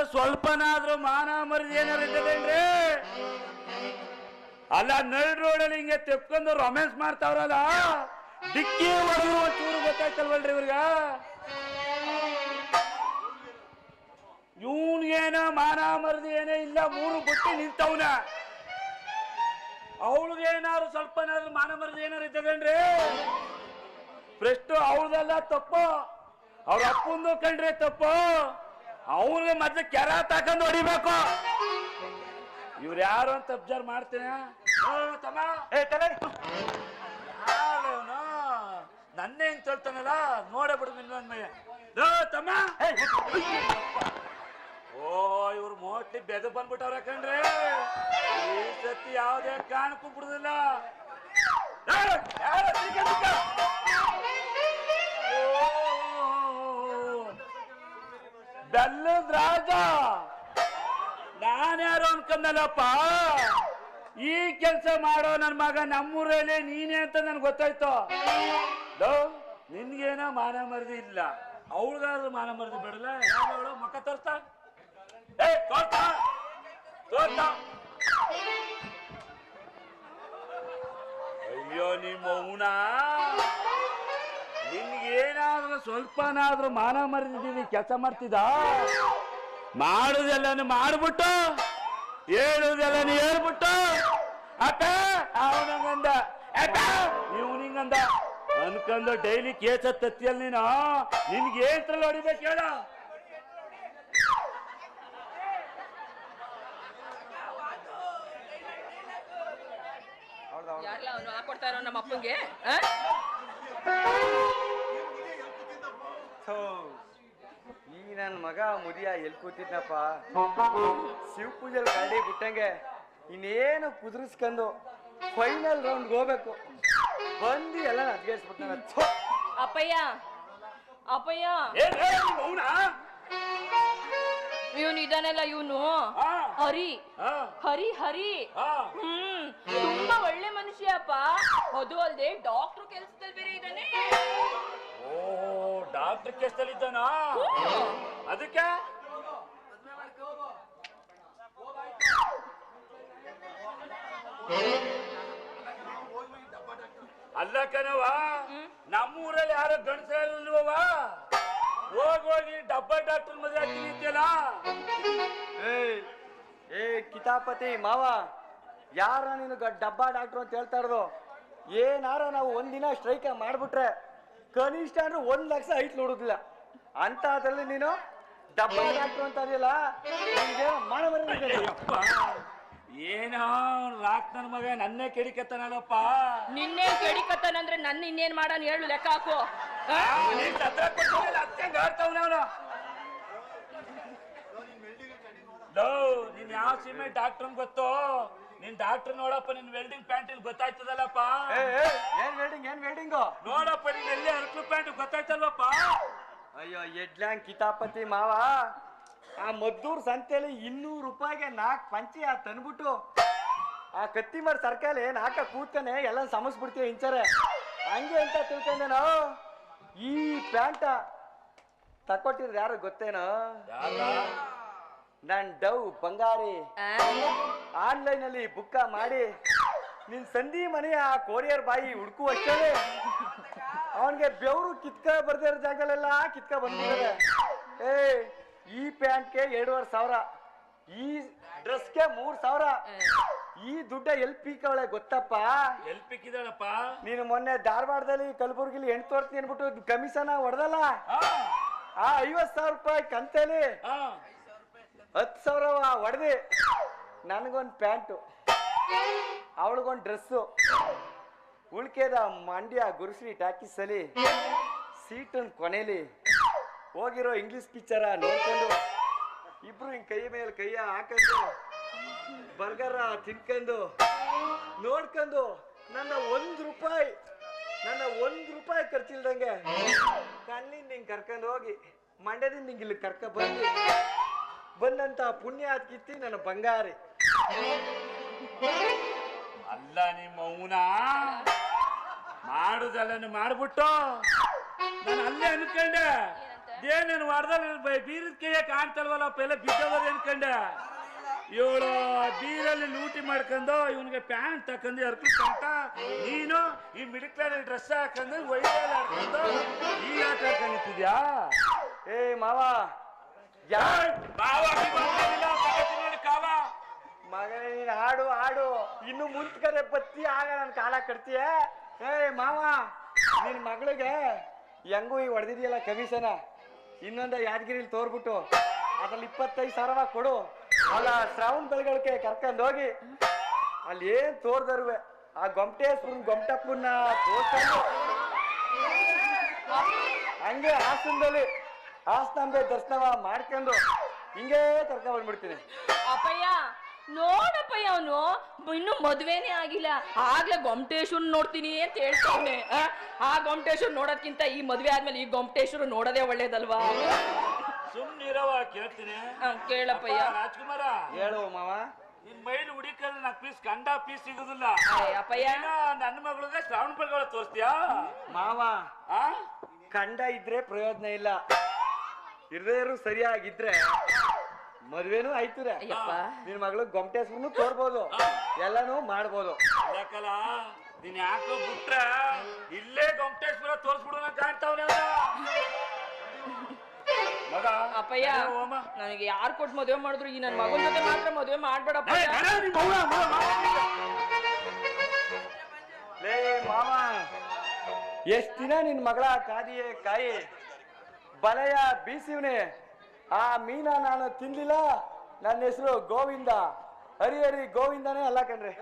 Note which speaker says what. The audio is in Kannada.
Speaker 1: ಏನಾದ್ರೂ ಸ್ವಲ್ಪನಾದ್ರೂ ಮಾನ ಮರ್ಯಾದೆ ಏನಾರು ಇದ್ದದೇನ್ರಿ? ಅಲ್ಲ ನಳ್ ರೋಡಲ್ಲಿ ಹಿಂಗೆ ತೆಪ್ಕೊಂಡು ರೊಮ್ಯಾನ್ಸ್ ಮಾಡ್ತಾವ್ರಲ್ಲ, ಡಿಕ್ಕಿ ಹೊಡೆದ್ರು ಚೂರು ಗೊತ್ತಾಯ್ತಲ್ವಲ್ರಿ ಇವ್ರಿಗ? ಇವನ್ಗೇನ ಮಾನ ಮರದಿ ಏನೇ ಇಲ್ಲ, ಮೂರು ಬುಟ್ಟಿ ನಿಂತವನ. ಅವಳಿಗೇನಾದ್ರು ಸ್ವಲ್ಪನಾದ್ರು ಮಾನ ಮರದಿ ಏನಾರು ಇದ್ದದೇನ್ರಿ? ಪ್ರಶ್ನೆ ಅವಳದೆಲ್ಲ ತಪ್ಪು. ಅವ್ರ ಅಪ್ಪಂದು ಕಂಡ್ರೆ ತಪ್ಪು. ಅವನಿಗೆ ಮತ್ತೆ ಕೆರ ತಾಕೊಂಡು ಹೊಡಿಬೇಕು. ಇವ್ರು ಯಾರು ಅಂತ ಅಬ್ಸರ್ವ್ ಮಾಡ್ತೇನೆ? ನನ್ನೇ ಹಿಂಗ್ ತೊಳ್ತಾನಲ್ಲ ನೋಡೇ ಬಿಡು ತಮ್ಮ. ಓ ಇವ್ರು ಮೋಟ್ಲಿ ಬೆದ ಬಂದ್ಬಿಟ್ಟವ್ರ ಕಣ್ರಿ. ಈ ಸತಿ ಯಾವ್ದೇ ಕಾರಣಕ್ಕೂ ಬಿಡುದಿಲ್ಲ. ಬೆಲ್ಲದ ರಾಜ. ನಾನ್ಯಾರು ಅನ್ಕೊಂಡಲ್ಲಪ್ಪ ಈ ಕೆಲಸ ಮಾಡೋ ನನ್ನ ಮಗ ನಮ್ಮೂರಲ್ಲಿ ನೀನೇ ಅಂತ ನನ್ಗೆ ಗೊತ್ತಾಯ್ತು? ನಿನ್ಗೇನ ಮಾನ ಮರದಿ ಇಲ್ಲ. ಅವಳಿಗಾದ್ರೂ ಮಾನ ಮರದಿ ಬಿಡಲ್ಲ ಮಕ್ಕ ತೋರ್ತಾ ಏ ತೋರ್ತಾ ತೋರ್ಸ್ತಾ? ಸ್ವಲ್ಪನಾದ್ರೂ ಮಾನ ಮರೆದಿದ್ದೀವಿ ಕೆಲಸ ಮಾಡ್ತಿದ್ದ? ಮಾಡುದೆಲ್ಲ ಮಾಡ್ಬಿಟ್ಟು, ಹೇಳುದೆಲ್ಲ ಹೇಳ್ಬಿಟ್ಟು, ಅಪ್ಪ ಅವನಂಗಂದ ಅಪ್ಪ ಇವನಿಂಗಂದ ಅನ್ಕಂದ ಡೈಲಿ ಕೇಸ ತತ್ತಿಯಲ್ಲಿ ನೀನು? ನಿನ್ಗೆ ಏನ್ರಲ್ಲಿ ಹೊಡಿಬೇಕು ಹೇಳ?
Speaker 2: ಯಾರಲ್ಲ ಅವನು? ಹಾಕೊಡ್ತಾ ಇರೋ ನಮ್ಮ ಅಪ್ಪಂಗೆ ಆ?
Speaker 3: ಥೋ, ಈ ನನ್ನ ಮಗ ಮುದಿಯ ಎಲ್ಲಿ ಕೂತಿದ್ನಪ್ಪ. ಶಿವ ಪೂಜೆಲ್ ಗಾಡಿ ಬಿಟ್ಟಂಗೆ ಇನ್ನೇನು ಕುದುರಿಸ್ಕೊಂಡು ಫೈನಲ್ ರೌಂಡ್ ಹೋಗ್ಬೇಕು. ಬಂದು ಎಲ್ಲ ಅದ್ಗೇಸ್ಬಿಟ್ಟ
Speaker 2: ಅಪ್ಪಯ್ಯ ಅಪ್ಪಯ್ಯ. ಇವನು ಇದಾನೆಲ್ಲ ಇವನು. ಹರಿ. ಹರಿ ಹರಿ. ಹ್ಮ್. ತುಂಬಾ ಒಳ್ಳೆ ಮನುಷ್ಯ ಅಪ್ಪ ಅದು ಅಲ್ದೆ ಡಾಕ್ಟರ್ ಕೆಲ್ಸದಲ್ಲಿ ಬೇರೆ ಇದ್ದಾನೆ
Speaker 1: ಡಾಕ್ಟರ್ ಕೇಸಲ್ಲಿ ಇದ್ದಾನಾ? ಅದಕ್ಕೆ? ಅಲ್ಲ ಕಣವ ನಮ್ಮೂರಲ್ಲಿ ಯಾರೋ ಗಂಡಸಲ್ವವ ಹೋಗ್ ಹೋಗಿ ಡಬ್ಬ ಡಾಕ್ಟರ್ ಮದುವೆ ಆಗ್ತೀನಿ
Speaker 3: ಏ ಕಿತಾಪತಿ, ಮಾವ, ಯಾರ ನೀನು ಡಬ್ಬಾ ಡಾಕ್ಟ್ರು ಅಂತ ಹೇಳ್ತಾ ಇರೋದು? ಏನಾರ ನಾವು ಒಂದಿನ ಸ್ಟ್ರೈಕ್ ಮಾಡ್ಬಿಟ್ರೆ ಕನಿಷ್ಠ ಅಂದ್ರೆ ಒಂದ್ ಲಕ್ಷ ಐಟ್ ನೋಡುದಿಲ್ಲ. ಅಂತ ಅದ್ರಲ್ಲಿ ನೀನು ಡಬ್ಬ ಡಾಕ್ಟರ್ ಅಂತ ಅದೆಯಲ್ಲ? ಮರ್ಯಾದೆ ಇದೆ.
Speaker 1: ಏನೋ ರಾಕ್ ನನ್ ಮಗ ನನ್ನೇ ಕೆಡಿಕತ್ತಾನಲ್ಲಪ್ಪ
Speaker 2: ನಿನ್ನೆ ಕೆಡಿಕತ್ತಾನಂದ್ರೆ ನನ್ನ ಇನ್ನೇನ್ ಮಾಡಾನ ಹೇಳು ಲೆಕ್ಕ ಹಾಕು.
Speaker 1: ನೀನ್ ಯಾವ ಸಿಮೆಂಟ್ ಡಾಕ್ಟರ್ ಗೊತ್ತೋ? ನಿನ್ ಡಾಕ್ಟರ್ ನೋಡಪ್ಪ ನಿನ್ ವೆಲ್ಡಿಂಗ್ ಪ್ಯಾಂಟ್ ಇಲ್ಲಿ ಗೊತ್ತಾಯ್ತದಲ್ಲಪ್ಪ?
Speaker 3: ಏ ಏ, ಏನ್ ವೆಲ್ಡಿಂಗ್ ಏನ್ ವೆಲ್ಡಿಂಗ್
Speaker 1: ನೋಡಪ್ಪ ನೀನ್ ಎಲ್ಲಿ ಹರಕ್ಲು ಪ್ಯಾಂಟ್ ಗೊತ್ತಾಯ್ತಲ್ವಪ್ಪ?
Speaker 3: ಅಯ್ಯೋ ಎಡ್ಲ್ಯಾಂಗ್ ಕಿತಾಪತಿ ಮಾವ. ಆ ಮದ್ದೂರ್ ಸಂತೆಯಲ್ಲಿ ಇನ್ನೂರು ರೂಪಾಯಿಗೆ ನಾಲ್ಕು ಪಂಚಿ ಆ ತಂದ್ಬಿಟ್ಟು ಆ ಕತ್ತಿ ಮರ ಸರ್ಕಲ್ ನಾಕ ಕೂತಾನೆ ಎಲ್ಲ ಸಮಸ್ಬಿಡ್ತೀವಿ ಇಂಚರೆ ಹಂಗೆ ಅಂತ ತಿಳ್ಕೊಂಡೆ ನಾವು. ಈ ಪ್ಯಾಂಟ ತಕೊಟ್ಟಿರೋದು ಯಾರು ಗೊತ್ತೇನೋ? ನಾನ್ ಡವ್ ಬಂಗಾರಿ.
Speaker 2: ಆ?
Speaker 3: ಆನ್ಲೈನ್ ಅಲ್ಲಿ ಬುಕ್ಕ ಮಾಡಿ ನಿನ್ ಸಂಧಿ ಮನೆಯ ಕೋರಿಯರ್ ಕೊರಿಯರ್ ಬಾಯಿ ಹುಡುಕುವಷ್ಟೇ ಅವನ್ಗೆ ಬೆವರು ಕಿತ್ಕ ಬರ್ದೇ ಇರೋ ಜಾಗದಲ್ಲೆಲ್ಲ ಕಿತ್ಕ ಬಂದಿದ್ದಾರೆ ಏ ಈ ಪ್ಯಾಂಟ್ಗೆ ಎರಡೂವರೆ ಸಾವಿರ. ಈ ಡ್ರೆಸ್ಗೆ ಮೂರ್ ಸಾವಿರ. ಈ ದುಡ್ಡ ಎಲ್ ಪೀಕವಳೆ ಗೊತ್ತಪ್ಪ?
Speaker 1: ಎಲ್ ಪೀಕಿದಾಳಪ್ಪ
Speaker 3: ನೀನು ಮೊನ್ನೆ ಧಾರವಾಡದಲ್ಲಿ ಕಲಬುರ್ಗಿಲಿ ಹೆಣ್ ತೋರ್ತೀನಿ ಅನ್ಬಿಟ್ಟು ಕಮಿಷನ್ ಹೊಡೆದಲ್ಲ?
Speaker 1: ಆ,
Speaker 3: ಆ ಐವತ್ ಸಾವಿರ ರೂಪಾಯಿ ಕಂತೇಲಿ. ಹತ್ತು ಸಾವಿರ ಹೊಡೆದಿ ನನಗೊಂದು ಪ್ಯಾಂಟು. ಅವಳಿಗೊಂದು ಡ್ರೆಸ್ಸು. ಉಳ್ಕೆದ ಮಂಡ್ಯ ಗುರುಶ್ರೀ ಟಾಕೀಸಲ್ಲಿ ಸೀಟನ್ ಕೊನೆಯಲ್ಲಿ ಹೋಗಿರೋ ಇಂಗ್ಲಿಷ್ ಪಿಕ್ಚರ ನೋಡ್ಕೊಂಡು ಇಬ್ರು ಹಿಂಗೆ ಕೈ ಮೇಲೆ ಕೈಯ ಹಾಕೊಂಡು ಬರ್ಗರ ತಿನ್ಕೊಂಡು ನೋಡ್ಕೊಂಡು ನನ್ನ ಒಂದು ರೂಪಾಯಿ, ನನ್ನ ಒಂದು ರೂಪಾಯಿ ಖರ್ಚಿಲ್ದಂಗೆ ಕಣ್ಣಿಂದ ಹಿಂಗೆ ಕರ್ಕೊಂಡು ಹೋಗಿ, ಮಂಡ್ಯದಿಂದ ಹಿಂಗೆ ಇಲ್ಲಿ ಕರ್ಕ ಬಂದು ಬಂದಂತ ಪುಣ್ಯ ಕಿತ್ತಿ ನನ್ನ ಬಂಗಾರಿ.
Speaker 1: ಅಲ್ಲ ನಿಮ್ಮ ಮೌನ. ಮಾಡುದಲ್ಲ ಮಾಡ್ಬಿಟ್ಟು ನಾನು ಅಲ್ಲೇ ಅನ್ಕಂಡೆ. ಏನೇನು ವಾರದಲ್ಲಿ ಬೀರದ ಕೈಯ ಕಾಣ್ತಲ್ವಲ್ಲಪ್ಪ ಎಲ್ಲ ಬಿದ್ದವರು ಅನ್ಕಂಡೆ. ಇವಳು ಬೀರಲ್ಲಿ ಲೂಟಿ ಮಾಡ್ಕೊಂಡು ಇವನಿಗೆ ಪ್ಯಾಂಟ್ ಹಾಕೊಂಡು ಅರ್ಪಿಸ್ಕೊಂತ ನೀನು ಈ ಮಿಡಿಲ್ ಕ್ಲಾಸ್ ಡ್ರೆಸ್ ಹಾಕೊಂಡು ಒಳ್ಳೆ ಹಾಕೊಂಡು ಈ ಆಟ ಹಾಕೊಂಡಿದ್ಯಾ
Speaker 3: ಏ ಮಾವ ಯಾ
Speaker 1: ಕಾವ.
Speaker 3: ಮಗನೇ ನೀನ್ ಹಾಡು ಹಾಡು. ಇನ್ನು ಮುಂತ್ಕರೆ ಬತ್ತಿ ಆಗ ನನ್ ಕಾಲ ಕಟ್ತೀಯ? ಏ ಮಾವ ನಿನ್ ಮಗಳಿಗೆ ಹೆಂಗೂ ಈ ಹೊಡೆದಿದ್ಯಲ್ಲ ಕವಿಸನ ಇನ್ನೊಂದ ಯಾದಗಿರಿಲಿ ತೋರ್ಬಿಟ್ಟು ಅದ್ರಲ್ಲಿ ಇಪ್ಪತ್ತೈದು ಸಾವಿರ ಕೊಡು. ಅಲ್ಲ ಶ್ರಾವಣ ಬೆಳಗಳಿಗೆ ಕರ್ಕೊಂಡು ಹೋಗಿ. ಅಲ್ಲಿ ಏನ್ ತೋರ್ದರುವೆ? ಆ ಗೊಮಟೇಶ್ವರನ್ ಗೊಮಟಪ್ಪನ್ನ ತೋರ್ಸ ಹಂಗೆ ಹಾಸನದಲ್ಲಿ ಹಾಸನಾಂಬೆ ದರ್ಶನ ಮಾಡ್ಕೊಂಡು ಹಿಂಗೇ ತರ್ಕ ಬಂದ್ಬಿಡ್ತೀನಿ.
Speaker 2: ಅಪ್ಪಯ್ಯ ನೋಡಪ್ಪಯ್ಯ ಅವನು ಇನ್ನು ಮದ್ವೆನೇ ಆಗಿಲ್ಲ. ಆಗ್ಲೇ ಗೊಮಟೇಶ್ವರ್ ನೋಡ್ತೀನಿ ಅಂತ ಹೇಳ್ತಾನೆ ಆ? ಆ ಗೊಮಟೇಶ್ವರ್ ನೋಡೋದ್ಕಿಂತ ಈ ಮದ್ವೆ ಆದ್ಮೇಲೆ ಈ ಗೊಮಟೇಶ್ವರ ನೋಡೋದೇ ಒಳ್ಳೇದಲ್ವಾ?
Speaker 1: ಸುಮ್ನಿರವ ಕೇಳ್ತೀನಿ.
Speaker 2: ಕೇಳಪ್ಪಯ್ಯ.
Speaker 1: ರಾಜ್ಕುಮಾರ.
Speaker 3: ಹೇಳು ಮಾವ.
Speaker 1: ನಿನ್ ಮೈಲ್ ಹುಡಿಕಲ್ ನಾಲ್ಕು ಪೀಸ್ ಕಂಡ ಪೀಸ್ ಸಿಗುದಿಲ್ಲ.
Speaker 2: ಅಪ್ಪಯ್ಯ.
Speaker 1: ಏನೋ ನನ್ನ ಮಗಳಿಗೆ ಶ್ರಾವಣ ತೋರಿಸ್ತೀಯಾ?
Speaker 3: ಮಾವ
Speaker 1: ಆ?
Speaker 3: ಕಂಡ ಇದ್ರೆ ಪ್ರಯೋಜನ ಇಲ್ಲ. ಹೃದಯರು ಸರಿಯಾಗಿದ್ರೆ ಮದ್ವೆನೂ ಆಯ್ತುರೆ.
Speaker 2: ಅಯ್ಯಪ್ಪ.
Speaker 3: ನಿನ್ ಮಗಳು ಗೊಮಟೇಶ್ವರನು ತೋರ್ಬೋದು. ಎಲ್ಲಾನು ಮಾಡ್ಬೋದು.
Speaker 1: ಯಾಕಲ್ಲ ನೀನ್ ಯಾಕೋ ಬಿಟ್ರ ಇಲ್ಲೇ ಅಂತ ತೋರ್ಸ್ಬಿಡೋಣ ಕಾಣ್ತಾವ್ನ ಮಗ
Speaker 2: ಅಪ್ಪಯ್ಯ
Speaker 1: ಹೋಮ.
Speaker 2: ನನಗೆ ಯಾರು ಕೊಟ್ಟು ಮದುವೆ ಮಾಡಿದ್ರು? ಈ ನನ್ನ ಮಗನ ಜೊತೆ ಮಾತ್ರ ಮದುವೆ ಮಾಡ್ಬೇಡಪ್ಪ.
Speaker 1: ಏ, ನಡೆ ನಿಮ್ ಅವ್ವ, ಅವ್ವ, ಅವ್ವ.
Speaker 3: ಲೇ ಮಾವ ಎಷ್ಟ್ ದಿನ ನಿನ್ ಮಗಳ ಕಾದಿಯೇ ಕಾಯಿ? ಬಲೆಯ ಬೀಸಿವ್ನೆ. ಆ ಮೀನ ನಾನು ತಿನ್ಲಿಲ್ಲ. ನನ್ನ ಹೆಸರು ಗೋವಿಂದ. ಹರಿ ಹರಿ ಗೋವಿಂದನೇ ಅಲ್ಲ ಕಣ್ರಿ.